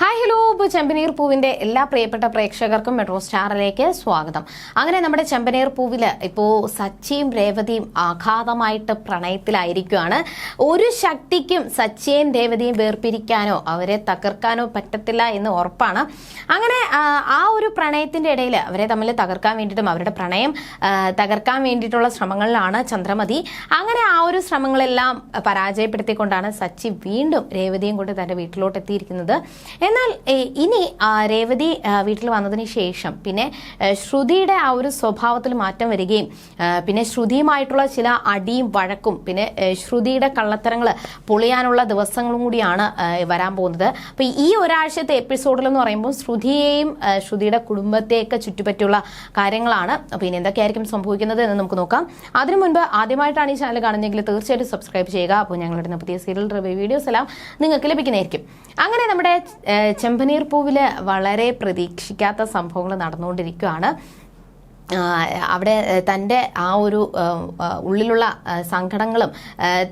Hi hello ഇപ്പോൾ ചെമ്പനീർ പൂവിന്റെ എല്ലാ പ്രിയപ്പെട്ട പ്രേക്ഷകർക്കും മെട്രോ സ്റ്റാറിലേക്ക് സ്വാഗതം. അങ്ങനെ നമ്മുടെ ചെമ്പനീർ പൂവിൽ ഇപ്പോൾ സച്ചിയും രേവതിയും ആഘാതമായിട്ട് പ്രണയത്തിലായിരിക്കുകയാണ്. ഒരു ശക്തിക്കും സച്ചിയും രേവതിയും വേർപിരിക്കാനോ അവരെ തകർക്കാനോ പറ്റത്തില്ല എന്ന് ഉറപ്പാണ്. അങ്ങനെ ആ, ഒരു പ്രണയത്തിന്റെ ഇടയിൽ അവരെ തമ്മിൽ തകർക്കാൻ വേണ്ടിയിട്ടും അവരുടെ പ്രണയം തകർക്കാൻ വേണ്ടിയിട്ടുള്ള ശ്രമങ്ങളിലാണ് ചന്ദ്രമതി. അങ്ങനെ ആ ഒരു ശ്രമങ്ങളെല്ലാം പരാജയപ്പെടുത്തിക്കൊണ്ടാണ് സച്ചി വീണ്ടും രേവതിയും കൊണ്ട് തന്റെ വീട്ടിലോട്ട് എത്തിയിരിക്കുന്നത് എന്നാൽ ഇനി രേവതി വീട്ടിൽ വന്നതിന് ശേഷം പിന്നെ ശ്രുതിയുടെ ആ ഒരു സ്വഭാവത്തിൽ മാറ്റം വരികയും പിന്നെ ശ്രുതിയുമായിട്ടുള്ള ചില അടിയും വഴക്കും പിന്നെ ശ്രുതിയുടെ കള്ളത്തരങ്ങൾ പൊളിയാനുള്ള ദിവസങ്ങളും കൂടിയാണ് വരാൻ പോകുന്നത്. അപ്പൊ ഈ ഒരാഴ്ചത്തെ എപ്പിസോഡിൽ എന്ന് പറയുമ്പോൾ ശ്രുതിയെയും ശ്രുതിയുടെ കുടുംബത്തെയൊക്കെ ചുറ്റിപ്പറ്റിയുള്ള കാര്യങ്ങളാണ്. അപ്പൊ ഇനി എന്തൊക്കെയായിരിക്കും സംഭവിക്കുന്നത് എന്ന് നമുക്ക് നോക്കാം. അതിനു മുൻപ് ആദ്യമായിട്ടാണ് ഈ ചാനൽ കാണുന്നതെങ്കിൽ തീർച്ചയായിട്ടും സബ്സ്ക്രൈബ് ചെയ്യുക. അപ്പോൾ ഞങ്ങളുടെ പുതിയ സീരിയൽ റിവ്യൂ വീഡിയോസ് എല്ലാം നിങ്ങൾക്ക് ലഭിക്കുന്നതായിരിക്കും. അങ്ങനെ നമ്മുടെ ചെമ്പനീർ പൂവിൽ വളരെ പ്രതീക്ഷിക്കാത്ത സംഭവങ്ങൾ നടന്നുകൊണ്ടിരിക്കുകയാണ്. അവിടെ തന്റെ ആ ഒരു ഉള്ളിലുള്ള സങ്കടങ്ങളും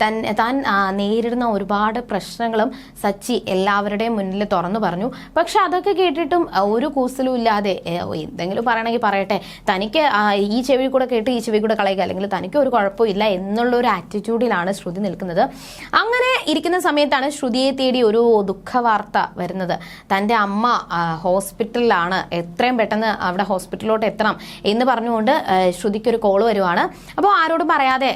തൻ താൻ നേരിടുന്ന ഒരുപാട് പ്രശ്നങ്ങളും സച്ചി എല്ലാവരുടെയും മുന്നിൽ തുറന്നു പറഞ്ഞു. പക്ഷെ അതൊക്കെ കേട്ടിട്ടും ഒരു കൂസലും ഇല്ലാതെ എന്തെങ്കിലും പറയണമെങ്കിൽ പറയട്ടെ. തനിക്ക് ഈ ചെവി കൂടെ കേട്ട് ഈ ചെവി കൂടെ കളയുക അല്ലെങ്കിൽ തനിക്ക് ഒരു കുഴപ്പമില്ല എന്നുള്ള ഒരു ആറ്റിറ്റ്യൂഡിലാണ് ശ്രുതി നിൽക്കുന്നത്. അങ്ങനെ ഇരിക്കുന്ന സമയത്താണ് ശ്രുതിയെ തേടി ഒരു ദുഃഖവാർത്ത വരുന്നത്. തന്റെ അമ്മ ഹോസ്പിറ്റലിലാണ് എത്രയും പെട്ടെന്ന് അവിടെ ഹോസ്പിറ്റലിലോട്ട് എത്തണം എന്ന് പറഞ്ഞുകൊണ്ട് ശ്രുതിക്കൊരു കോൾ വരുവാണ്. അപ്പോൾ ആരോടും പറയാതെ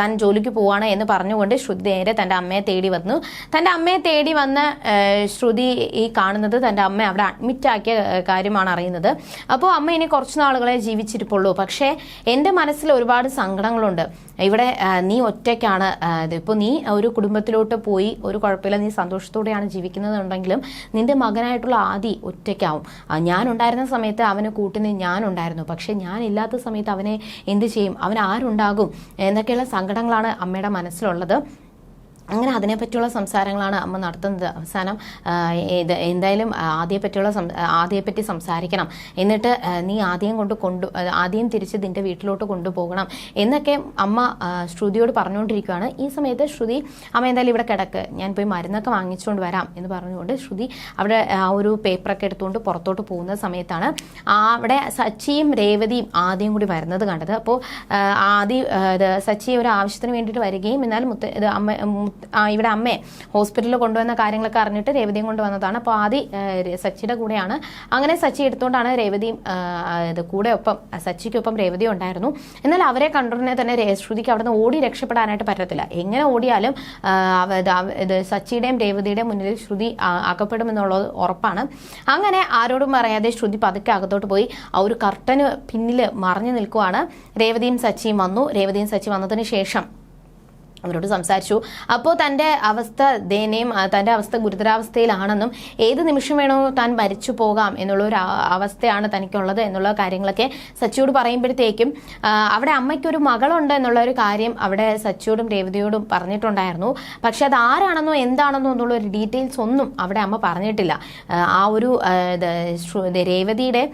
താൻ ജോലിക്ക് പോവാണ് എന്ന് പറഞ്ഞുകൊണ്ട് ശ്രുതി നേരെ തന്റെ അമ്മയെ തേടി വന്നു. തന്റെ അമ്മയെ തേടി വന്ന് ശ്രുതി ഈ കാണുന്നത് തന്റെ അമ്മ അവിടെ അഡ്മിറ്റ് ആക്കിയ കാര്യമാണ് അറിയുന്നത്. അപ്പോൾ അമ്മ ഇനി കുറച്ച് നാളുകളെ ജീവിച്ചിരിപ്പുള്ളൂ. പക്ഷേ എന്റെ മനസ്സിൽ ഒരുപാട് സങ്കടങ്ങളുണ്ട്. ഇവിടെ നീ ഒറ്റയ്ക്കാണ്. ഇപ്പോൾ നീ ഒരു കുടുംബത്തിലോട്ട് പോയി ഒരു കുഴപ്പമില്ല നീ സന്തോഷത്തോടെയാണ് ജീവിക്കുന്നതുണ്ടെങ്കിലും നിന്റെ മകനായിട്ടുള്ള ആദി ഒറ്റയ്ക്കാവും. ഞാനുണ്ടായിരുന്ന സമയത്ത് അവന് കൂട്ടിന് ഞാൻ ഉണ്ടായിരുന്നു പക്ഷെ ഞാൻ ഇല്ലാത്ത സമയത്ത് അവനെ എന്ത് ചെയ്യും? അവൻ ആരുണ്ടാകും? എന്നൊക്കെയുള്ള സങ്കടങ്ങളാണ് അമ്മയുടെ മനസ്സിലുള്ളത്. അങ്ങനെ അതിനെപ്പറ്റിയുള്ള സംസാരങ്ങളാണ് അമ്മ നടത്തുന്നത്. അവസാനം ഇത് എന്തായാലും ആദ്യയെ പറ്റിയുള്ള സം- ആദ്യയെപ്പറ്റി സംസാരിക്കണം. എന്നിട്ട് നീ ആദ്യം കൊണ്ട് കൊണ്ടു ആദ്യം തിരിച്ച് നിന്റെ വീട്ടിലോട്ട് കൊണ്ടുപോകണം എന്നൊക്കെ അമ്മ ശ്രുതിയോട് പറഞ്ഞുകൊണ്ടിരിക്കുകയാണ്. ഈ സമയത്ത് ശ്രുതി അമ്മ എന്തായാലും ഇവിടെ കിടക്ക്. ഞാൻ പോയി മരുന്നൊക്കെ വാങ്ങിച്ചുകൊണ്ട് വരാം. എന്ന് പറഞ്ഞുകൊണ്ട് ശ്രുതി അവിടെ ആ ഒരു പേപ്പറൊക്കെ എടുത്തുകൊണ്ട് പുറത്തോട്ട് പോകുന്ന സമയത്താണ് അവിടെ സച്ചിയും രേവതിയും ആദ്യം കൂടി വരുന്നത് കണ്ടത്. അപ്പോൾ ആദ്യം സച്ചി ഒരു ആവശ്യത്തിന് വേണ്ടിയിട്ട് വരികയും എന്നാൽ മുത്ത അമ്മ ഇവിടെ അമ്മയെ ഹോസ്പിറ്റലിൽ കൊണ്ടുവന്ന കാര്യങ്ങളൊക്കെ അറിഞ്ഞിട്ട് രേവതിയും കൊണ്ടുവന്നതാണ്. അപ്പോൾ ആദ്യം സച്ചിയുടെ കൂടെയാണ്. അങ്ങനെ സച്ചി എടുത്തുകൊണ്ടാണ് രേവതിയും ഇത് കൂടെ ഒപ്പം സച്ചിക്കൊപ്പം രേവതിയും ഉണ്ടായിരുന്നു. എന്നാൽ അവരെ കണ്ടുടനെ തന്നെ ശ്രുതിക്ക് അവിടെ നിന്ന് ഓടി രക്ഷപ്പെടാനായിട്ട് പറ്റത്തില്ല. എങ്ങനെ ഓടിയാലും ഇത് സച്ചിയുടെയും രേവതിയുടെയും മുന്നിൽ ശ്രുതി അകപ്പെടുമെന്നുള്ളത് ഉറപ്പാണ്. അങ്ങനെ ആരോടും പറയാതെ ശ്രുതി പതുക്കെ അകത്തോട്ട് പോയി. ആ ഒരു കർട്ടന് പിന്നിൽ മറഞ്ഞു നിൽക്കുവാണ്. രേവതിയും സച്ചിയും വന്നു. രേവതിയും സച്ചി വന്നതിന് ശേഷം അവരോട് സംസാരിച്ചു. അപ്പോൾ തന്റെ അവസ്ഥ ദയനീയം തന്റെ അവസ്ഥ ഗുരുതരാവസ്ഥയിലാണെന്നും ഏത് നിമിഷം വേണോ താൻ മരിച്ചു പോകാം എന്നുള്ള ഒരു അവസ്ഥയാണ് തനിക്കുള്ളത് എന്നുള്ള കാര്യങ്ങളൊക്കെ സച്ചിയോട് പറയുമ്പോഴത്തേക്കും അവിടെ അമ്മയ്ക്കൊരു മകളുണ്ട് എന്നുള്ള ഒരു കാര്യം അവിടെ സച്ചിയോടും രേവതിയോടും പറഞ്ഞിട്ടുണ്ടായിരുന്നു. പക്ഷെ അത് ആരാണെന്നോ എന്താണെന്നോ എന്നുള്ള ഒരു ഡീറ്റെയിൽസ് ഒന്നും അവിടെ അമ്മ പറഞ്ഞിട്ടില്ല. ആ, ഒരു രേവതിയുടെ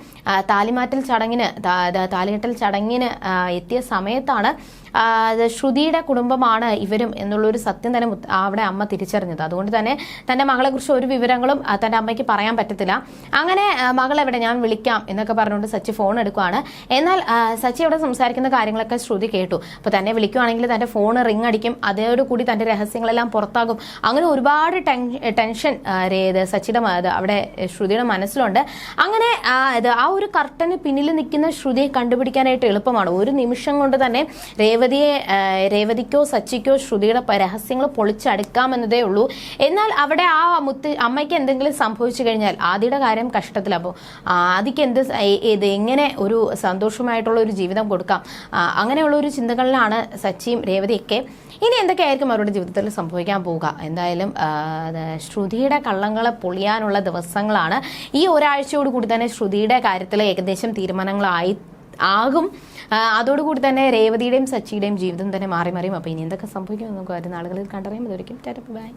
താലിമാറ്റൽ ചടങ്ങിന് താ- താ- താലികെട്ടൽ ചടങ്ങിന് എത്തിയ സമയത്താണ് ശ്രുതിയുടെ കുടുംബമാണ് ഇവരും എന്നുള്ളൊരു സത്യം തന്നെ അവിടെ അമ്മ തിരിച്ചറിഞ്ഞത്. അതുകൊണ്ട് തന്നെ തന്റെ മകളെക്കുറിച്ച് ഒരു വിവരങ്ങളും തന്റെ അമ്മയ്ക്ക് പറയാൻ പറ്റത്തില്ല. അങ്ങനെ മകളെവിടെ ഞാൻ വിളിക്കാം എന്നൊക്കെ പറഞ്ഞുകൊണ്ട് സച്ചി ഫോൺ എടുക്കുവാണ്. എന്നാൽ സച്ചി അവിടെ സംസാരിക്കുന്ന കാര്യങ്ങളൊക്കെ ശ്രുതി കേട്ടു. അപ്പോൾ തന്നെ വിളിക്കുവാണെങ്കിൽ തന്റെ ഫോൺ റിങ് അടിക്കും. അതോടുകൂടി തന്റെ രഹസ്യങ്ങളെല്ലാം പുറത്താകും. അങ്ങനെ ഒരുപാട് ടെൻ- ടെൻഷൻ സച്ചിയുടെ അവിടെ ശ്രുതിയുടെ മനസ്സിലുണ്ട്. അങ്ങനെ ആ, ഒരു കർട്ടന് പിന്നിൽ നിൽക്കുന്ന ശ്രുതിയെ കണ്ടുപിടിക്കാനായിട്ട് എളുപ്പമാണ്. ഒരു നിമിഷം കൊണ്ട് തന്നെ രേവതിയെ രേവതിക്കോ സച്ചിക്കോ ശ്രുതിയുടെ പ- രഹസ്യങ്ങൾ പൊളിച്ചടുക്കാമെന്നതേ ഉള്ളൂ. എന്നാൽ അവിടെ ആ മുത്ത് അമ്മയ്ക്ക് എന്തെങ്കിലും സംഭവിച്ചു കഴിഞ്ഞാൽ ആദിയുടെ കാര്യം കഷ്ടത്തിൽ അപ്പോൾ ആദിക്ക് എന്ത് ഇത് എങ്ങനെ ഒരു സന്തോഷമായിട്ടുള്ള ഒരു ജീവിതം കൊടുക്കാം? അങ്ങനെയുള്ള ഒരു ചിന്തകളിലാണ് സച്ചിയും രേവതിയൊക്കെ. ഇനി എന്തൊക്കെയായിരിക്കും അവരുടെ ജീവിതത്തിൽ സംഭവിക്കാൻ പോവുക? എന്തായാലും ശ്രുതിയുടെ കള്ളങ്ങളെ പൊളിയാനുള്ള ദിവസങ്ങളാണ്. ഈ ഒരാഴ്ചയോട് കൂടി തന്നെ ശ്രുതിയുടെ കാര്യത്തിൽ ഏകദേശം തീരുമാനങ്ങളായി ആകും. അതോടുകൂടി തന്നെ രേവതിയുടെയും സച്ചിയുടെയും ജീവിതം തന്നെ മാറി മറിയും. അപ്പോൾ ഇനി എന്തൊക്കെ സംഭവിക്കുമെന്ന് നമുക്ക് ആളുകളിൽ നാളുകളിൽ കണ്ടറിയാം അതൊരിക്കും ബൈ